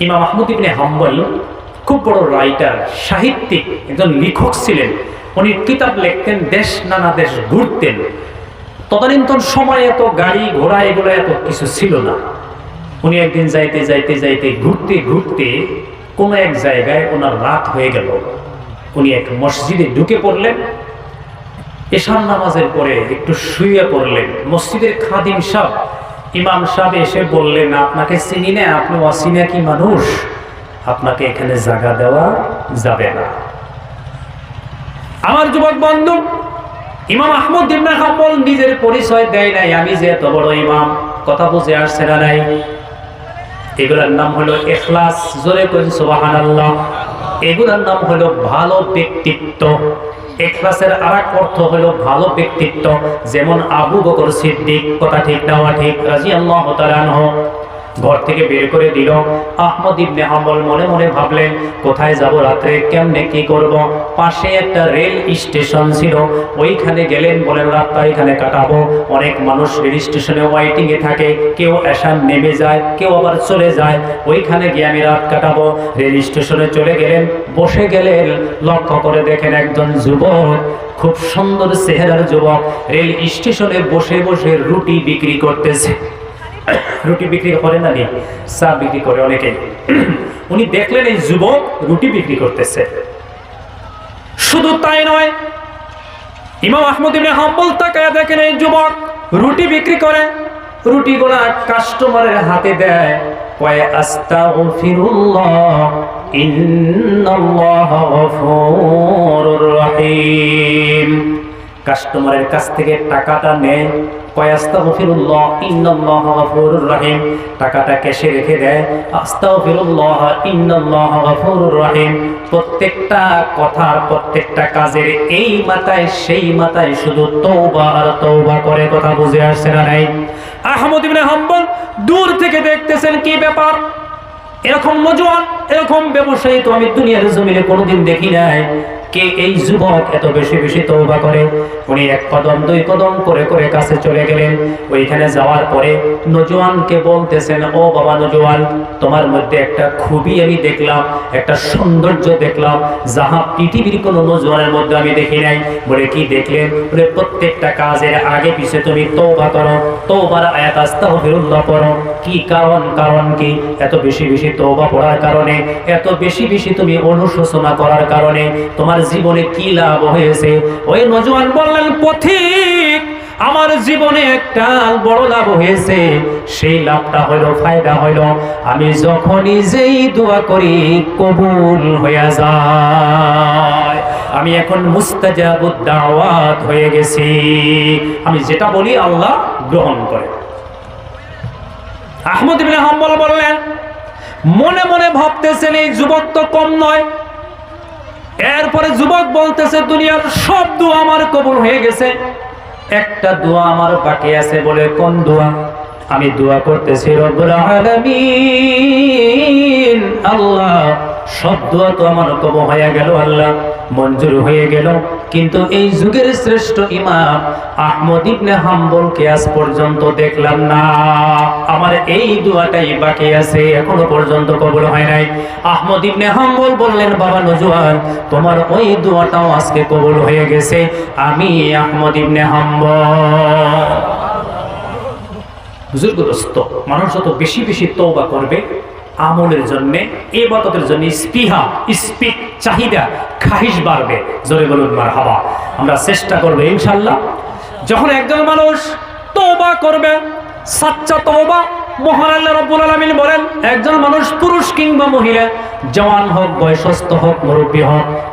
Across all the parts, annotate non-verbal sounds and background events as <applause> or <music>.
ইমাম মাহমুদ ইবনে হাম্বল খুব বড় রাইটার সাহিত্যিক, একজন লেখক ছিলেন। উনি কিতাব লিখতেন, দেশ নানা দেশ ঘুরতেন। তদানীন্তন সময় এত গাড়ি ঘোড়া এগুলো এত কিছু ছিল না। উনি একদিন যাইতে যাইতে যাইতে, ঘুরতে ঘুরতে কোনো এক জায়গায় ওনার রাত হয়ে গেল। উনি এক মসজিদে ঢুকে পড়লেন। এশার নামাজের পরে একটু শুয়ে পড়লেন। মসজিদের খাদিম সাহ ইমাম সাহেব এসে বললেন, আপনাকে চিনি না, আপনি অচিনা কি মানুষ? আপনাকে এখানে জায়গা দেওয়া যাবে না। আমার যুবক বন্ধু, ইমাম আহমদ ইবনে হাম্বল নিজের পরিচয় দেয় নাই, আমি যে এত বড় ইমাম, কথা বুঝে আসছে না নাই। এগুলোর নাম হলো এখলাস, জোরে করি সুবহানাল্লাহ। এগুলোর নাম হলো ভালো ব্যক্তিত্ব। এখলাসের আর এক অর্থ হলো ভালো ব্যক্তিত্ব, যেমন আবু বকর সিদ্দিক, কথা ঠিক, দেওয়া ঠিক রাজি আল্লাহ ঘর থেকে বের করে দিল। আহমদ ইবনে হাম্বল মনে মনে ভাবলেন, কোথায় যাব রাত্রে, কেমনে, কি করব? পাশে একটা রেল স্টেশন ছিল। ওইখানে গেলেন, বলেন, রাতটা এখানে কাটাবো। অনেক মানুষ রেল স্টেশনে ওয়াইটিং এ থাকে। কেউ এসান নেমে যায়, কেউ আবার চলে যায়। ওইখানে গিয়ে আমি রাত কাটাবো। রেল স্টেশনে চলে গেলেন। বসে গেলেন, লক্ষ্য করে দেখেন একজন যুবক, খুব সুন্দর চেহারার যুবক, রেল স্টেশনে বসে বসে রুটি বিক্রি করতেছে। রুটি বিক্রি করে না নি চা বিক্রি করে অনেকে <clears throat> উনি দেখলেন এই যুবক রুটি বিক্রি করতেছে। শুধু তাই নয়, ইমাম আহমদ ইবনে হাম্বল তাকায় দেখেন এই যুবক রুটি বিক্রি করে। রুটি রুটিগুলা কাস্টমারের হাতে দেয়। কয়, আস্তাগফিরুল্লাহ, ইন্নাল্লাহ গফুরুর রহিম। কাস্টমারের কাছ থেকে টাকাটা নেয়। টাকাটা রেখে প্রত্যেকটা প্রত্যেকটা এই মাথায়, সেই মাথায় শুধু কথা নাই? দূর থেকে দেখতেছেন কি ব্যাপার? এরকম নজওয়ান, এরকম ব্যবসায়ী তো আমি দুনিয়ার জমিনে কোনোদিন দেখি নাই। কে এই যুবক এত বেশি বেশি তৌবা করে? উনি এক কদম, দুই কদম করে করে কাছে চলে গেলেন। ওইখানে যাওয়ার পরে নজওয়ানকে বলতেছেন, ও বাবা নজওয়ান, তোমার মধ্যে একটা খুবই আমি দেখলাম, একটা সৌন্দর্য দেখলাম, যাহা পৃথিবীর কোনো নজওয়ানের মধ্যে আমি দেখি নাই। বলে কি দেখলেন? বলে, প্রত্যেকটা কাজের আগে পিছে তুমি তৌবা করো তৌবার আয়াত আস্তা আস্তাগফিরুল্লাহ পড়ো। কি কারণ কারণ কি? এত বেশি বেশি তৌবা পড়ার কারণে, এত বেশি বেশি তুমি অনুশোচনা করার কারণে তোমার জীবনে কি লাভ হয়েছে? ওই নজওয়ান বললেন, পথিক, আমার জীবনে একটা বড় লাভ হয়েছে। সেই লাভটা হলো, ফায়দা হলো। আমি যখনই যেই দোয়া করি, কবুল হয়ে যায়। আমি এখন মুস্তাজাবুদ দাওয়াত হয়ে গেছি। আমি যেটা বলি, আল্লাহ গ্রহণ করে। আহমদ ইবনে হাম্বল বললেন, মনে মনে ভাবতেছেন, এই যুবক তো কম নয়। এরপরে যুবক বলতেছে, দুনিয়ার সব দোয়া আমার কবুল হয়ে গেছে। একটা দোয়া আমার বাকি আছে বলে কোন দোয়া? আমি দোয়া করতেছি, রব্বুল আলামিন, আল্লাহ সব দোয়া তো আমার কবুল হয়ে গেল, আল্লাহ মঞ্জুর হয়ে গেল। কিন্তু এই যুগের শ্রেষ্ঠ ইমাম আহমদ ইবনে হাম্বলকে আজ পর্যন্ত দেখলাম না। আমার এই দোয়াটাই বাকি আছে, এখনও পর্যন্ত কবুল হয় নাই। আহমদ ইবনে হাম্বল বললেন, বাবা নজওয়ান, তোমার ওই দোয়াটাও আজকে কবুল হয়ে গেছে। আমি আহমদ ইবনে হাম্বল। বুজুর্গদস্ত, মানুষ যত বেশি বেশি তৌবা করবে আমলের জন্য, এবাদতের জন্য স্পিহা, স্পিক, চাহিদা খাহিস বাড়বে। জোরে বলুন মার হাবা আমরা চেষ্টা করব ইনশাল্লাহ যখন একজন মানুষ তোবা করবে, সাচ্চা তওবা একজন মানুষ কিংবা মহিলা বয়সস্থ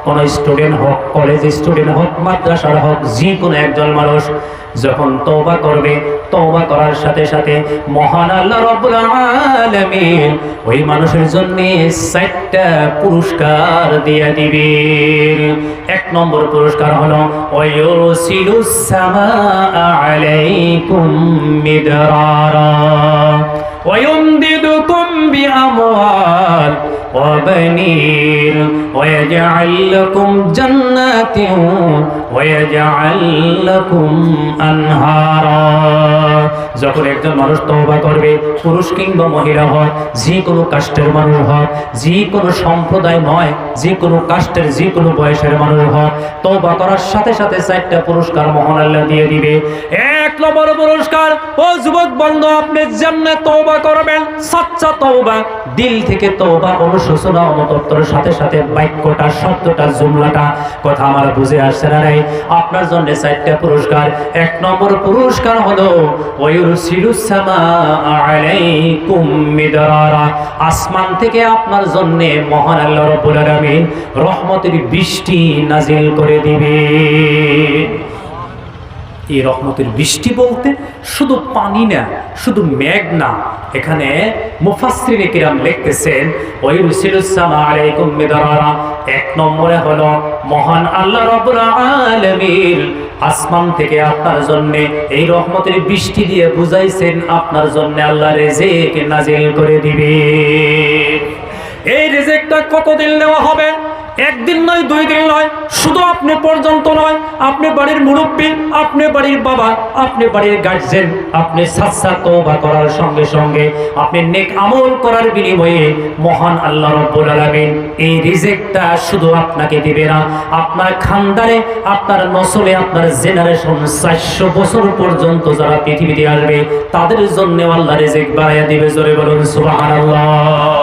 কোন কলেজ স্টুডেন্ট একজন মানুষ যখন তওবা করবে, তওবা করার সাথে সাথে মহান আল্লাহ ওই মানুষের জন্য চারটা পুরস্কার দিয়ে দিবেন। এক নম্বর পুরস্কার হলো আলাইকুম মিদরারা। ويمددكم بأموال وبنين ويجعل لكم جنات ويجعل لكم أنهارا যখন একজন মানুষ তওবা করবে পুরুষ কিংবা মহিলা হয় যে কোনো কাস্টের মানুষ হয় যে কোনো সম্প্রদায় নয় যে কোনো কাস্টের যে কোনো বয়সের মানুষ হয় তওবা করার সাথে সাথে চারটা পুরস্কার মহান আল্লাহ দিয়ে দিবে এক নম্বর পুরস্কার ও যুবক বন্ধু আপনি যেমনে তওবা করবেন সাচ্চা তওবা দিল থেকে তওবা, অনুশোচনা অমতত্বর সাথে সাথে বাক্যটা, শব্দটা, জুমলাটা কথা আমার বুঝে আসছে না নাই আপনার জন্য চারটা পুরস্কার। এক নম্বর পুরস্কার হলো আসমান থেকে আপনার জন্য মহান আল্লাহ রহমতের বৃষ্টি নাজিল করে দিবে। এই রহমতের বৃষ্টি বলতে শুধু পানি না, শুধু মেঘ না। এখানে মুফাসসিরিনে কিরাম লিখতেছেন এক নম্বরে হলো, মহান আল্লাহ আলামিন আসমান থেকে আপনার জন্য এই রহমতের বৃষ্টি দিয়ে বুঝাইছেন, আপনার জন্য আল্লাহ রেজেক নাজিল করে দিবে। এই রেজেকটা কতদিন নেওয়া হবে? একদিন নয়, দুই দিন নয়, শুধু আপনি পর্যন্ত নয়, আপনি বাড়ির মুরব্বী, আপনি বাড়ির বাবা, আপনি বাড়ির গার্জেন আপনি সাচ্চা তওবা করার সঙ্গে সঙ্গে আপনি নেক আমল করার বিনিময়ে মহান আল্লাহ রব্বুল আলামিন এই রিজেক্টটা শুধু আপনাকে দিবে না, আপনার খানদারে আপনার নসলে, আপনার জেনারেশন চারশো বছর পর্যন্ত যারা পৃথিবীতে আসবে, তাদের জন্য আল্লাহ রিজেক বাড়াইয়া দিবে, জোরে বলুন সুবহানাল্লাহ।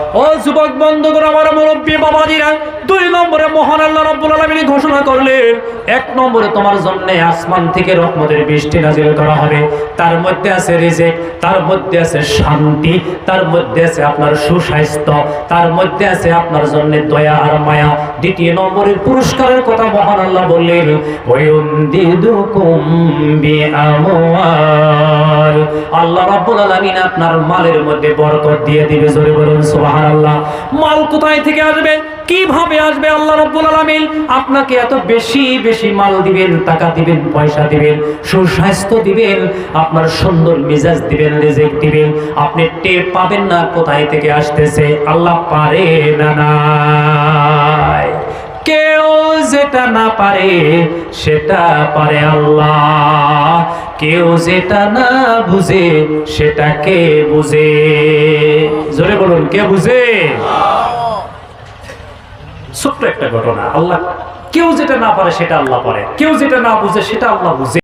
ও যুবক বন্ধুগণ, আমার মুরব্বী বাবাজিরা, দুই নম্বরে মহান আল্লাহ ঘোষণা করলেন, এক নম্বরে তোমার জন্য আসমান থেকে রহমতের বৃষ্টি নাজিল করা হবে। তার মধ্যে আছে তার মধ্যে আছে শান্তি, তার মধ্যে আছে আপনার সুস্বাস্থ্য, তার মধ্যে আছে আপনার জন্য দয়া আর মায়া। দ্বিতীয় নম্বরের পুরস্কারের কথা মহান আল্লাহ বললেন, ওয়ুমদিদুকুম বিআমওয়াল। আল্লাহ আপনার মালের মধ্যে বরকত দিয়ে দিবে, জোরে বলুন সুবহানাল্লাহ। মাল কোথায় থেকে আসবে? কীভাবে আসবে? আল্লাহ রাব্বুল আলামিন আপনাকে এত বেশি বেশি মাল দিবেন, টাকা দিবেন, পয়সা দিবেন, সুস্বাস্থ্য দিবেন, আপনার সুন্দর মেজাজ দিবেন, রিজিক দিবেন। আপনি টের পাবেন না কোথায় থেকে আসতেছে। আল্লাহ পারে না নাই। কেউ যেটা না পারে, সেটা পারে আল্লাহ। কেউ যেটা না বুঝে সেটা কে বুঝে। জোরে বলুন, কে বুঝে? ছোট্ট একটা ঘটনা, আল্লাহ কেউ যেটা না পারে, সেটা আল্লাহ পারে। কেউ যেটা না বুঝে, সেটা আল্লাহ বুঝে।